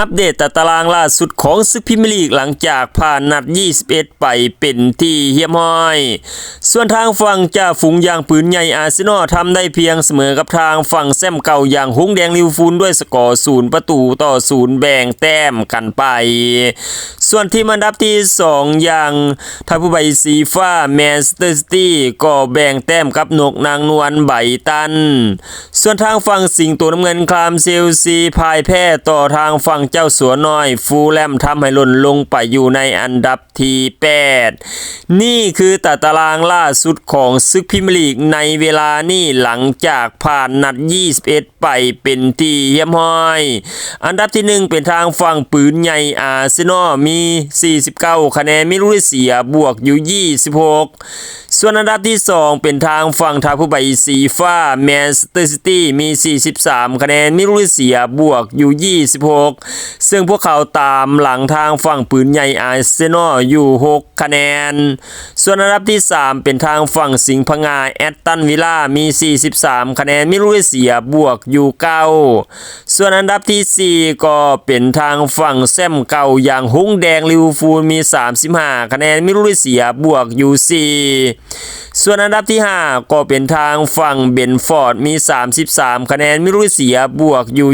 อัปเดตตารางล่าสุดของซึกพิมลีกหลังจากผ่านนัด 21 ไปเป็นที่เฮียมห้อย ส่วนทางฝั่งจ่าฝูงอย่างปืนใหญ่อาร์เซนอลทำได้เพียงเสมอกับทางฝั่งแซมเก่าอย่างหงแดงลิวฟูลด้วยสกอร์ศูนย์ประตูต่อศูนย์แบ่งแต้มกันไป ส่วนทีมอันดับที่ 2 อย่างทาผู้ใบสีฟ้าแมนสเตอร์ซิตี้ก็แบ่งแต้มกับนกนางนวลใบตัน ส่วนทางฝั่งสิงตัวน้ำเงินคลามเซลซีพายแพ้ต่อทางฝั่งเจ้าสัวน้อย ฟูลแลมทำให้หล่นลงไปอยู่ในอันดับที่8นี่คือตตารางล่าสุดของซึกพรีเมียร์ลีกในเวลานี้หลังจากผ่านนัด 21 ไปเป็นที่เยี่ยมห้อย อันดับที่ 1 เป็นทางฝั่งปืนใหญ่อาร์เซนอลมี 49 คะแนนไม่รู้ได้เสียบวกอยู่ 26ส่วนอันดับที่ 2 เป็นทางฝั่งทาผู้ใบสีฟ้าแมนสเตอร์ซิตี้มี 43 คะแนนไม่รู้ได้เสียบวกอยู่ 26ซึ่งพวกเขาตามหลังทางฝั่งปืนใหญ่อาร์เซนอลอยู่ 6 คะแนน ส่วนอันดับที่ 3 เป็นทางฝั่งสิงห์พงาแอตตันวิล่ามี 43 คะแนนไม่รู้ได้เสียบวกอยู่9ส่วนอันดับที่ 4 ก็เป็นทางฝั่งแซมเก่าอย่างฮุ้งแดงลิวอร์พูลมี 35 คะแนนไม่รู้ได้เสียบวกอยู่ 4 ส่วนอันดับที่ 5 ก็เป็นทางฝั่งเบนฟอร์ดมี 33 คะแนนไม่รู้เสียบวกอยู่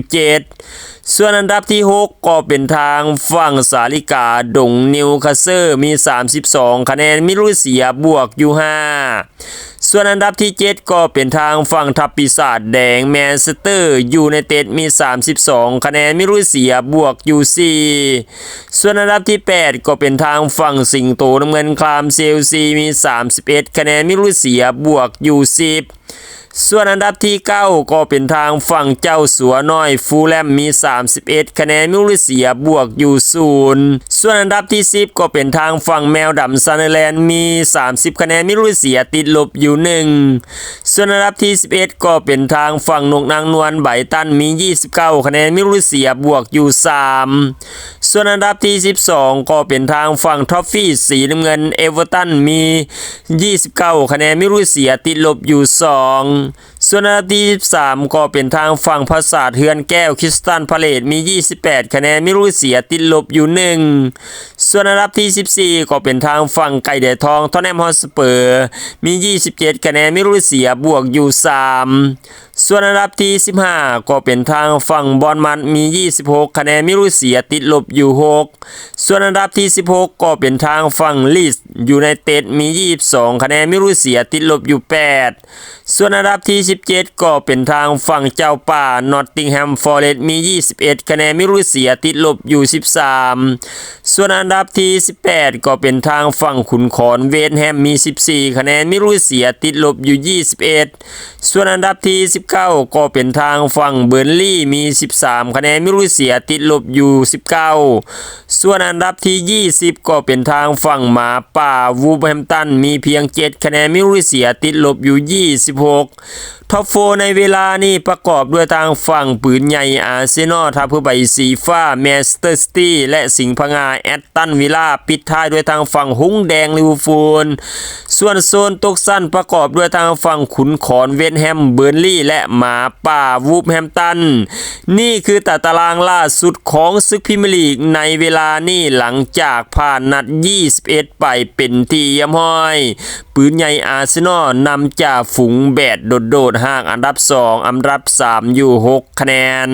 7ส่วนอันดับที่ 6 ก็เป็นทางฝั่งสาลิกาดงนิวคาเซอร์มี 32 คะแนนไม่รู้เสียบวกอยู่5 ส่วนอันดับที่ 7 ก็เป็นทางฝั่งทัพปีศาจแดงแมนเชสเตอร์ยูไนเต็ดมี 32 คะแนนไม่รู้เสียบวกอยู่4ส่วนอันดับที่ 8 ก็เป็นทางฝั่งสิงโตน้ำเงินคลามเซลซีมี 31 คะแนนไม่รู้เสียบวกอยู่10 ส่วนอันดับที่ 9 ก็เป็นทางฝั่งเจ้าสัวน้อยฟูลแลมมี 31 คะแนนมิลลิเสียบวกอยู่ศูนย์ส่วนอันดับที่ 10 ก็เป็นทางฝั่งแมวดำซันเดอร์แลนด์มี 30 คะแนนมิลลิเสียติดลบอยู่ 1 ส่วนอันดับที่ 11 ก็เป็นทางฝั่งนกนางนวลไบตันมี 29 คะแนนมิลลิเสียบวกอยู่ 3 ส่วนอันดับที่ 12 ก็เป็นทางฝั่งท็อฟฟี่สีน้ำเงินเอเวอร์ตันมี 29 คะแนนไมิลลิเสียติดลบอยู่ 2 ส่วนอันดับที่23ก็เป็นทางฝั่งภาษาเฮือนแก้วคริสตันพาเลตมี 28 คะแนนไม่รู้เสียติดลบอยู่ 1 ส่วนอันดับที่ 14 ก็เป็นทางฝั่งไก่แดดทองทอนแนมฮอสเปอร์มี 27 คะแนนไม่รู้เสียบวกอยู่ 3ส่วนอันดับที่ 15 ก็เป็นทางฝั่งบอลมันมี 26 คะแนนไม่รู้เสียติดลบอยู่ 6 ส่วนอันดับที่ 16 ก็เป็นทางฝั่งลีสยูไนเต็ดมี 22 คะแนนไม่รู้เสียติดลบอยู่ 8 ส่วนอันดับที่ 17 ก็เป็นทางฝั่งเจ้าป่านอตติงแฮมฟอร์เรสต์มี 21 คะแนนไม่รู้เสียติดลบอยู่ 13 ส่วนอันดับที่ 18 ก็เป็นทางฝั่งขุนขอนเวนแฮมมี 14 คะแนนไม่รู้เสียติดลบอยู่ 21 ส่วนอันดับที่ 19 ก็เป็นทางฝั่งเบอร์นลี่มี 13 คะแนนไม่รู้เสียติดลบอยู่ 19 ส่วนอันดับที่ 20 ก็เป็นทางฝั่งหมาป่าวูฟแฮมตันมีเพียง 7 คะแนนไม่รู้เสียติดลบอยู่ 26ท็อปโฟในเวลานี้ประกอบด้วยทางฝั่งปืนใหญ่อาร์เซนอลทัพเพื่อใบสีฟ้าแมสเตอร์ซิตี้และสิงห์พงาแอตตันวิลล่าปิดท้ายด้วยทางฝั่งหุ้งแดงลิเวอร์พูล ส่วนโซนตกสั้นประกอบด้วยทางฝั่งขุนขอนเวนแฮมเบอร์นลี่ และหมาป่าวูฟแฮมตัน นี่คือตตารางล่าสุดของซึกพรีเมียร์ลีกในเวลานี้หลังจากผ่านนัด 21 ไปเป็นทีเยี่ยมห้อย ปืนใหญ่อาร์เซนอลนำจากฝูงแบดโดดๆห่างอันดับ 2 อันดับ 3 อยู่ 6 คะแนน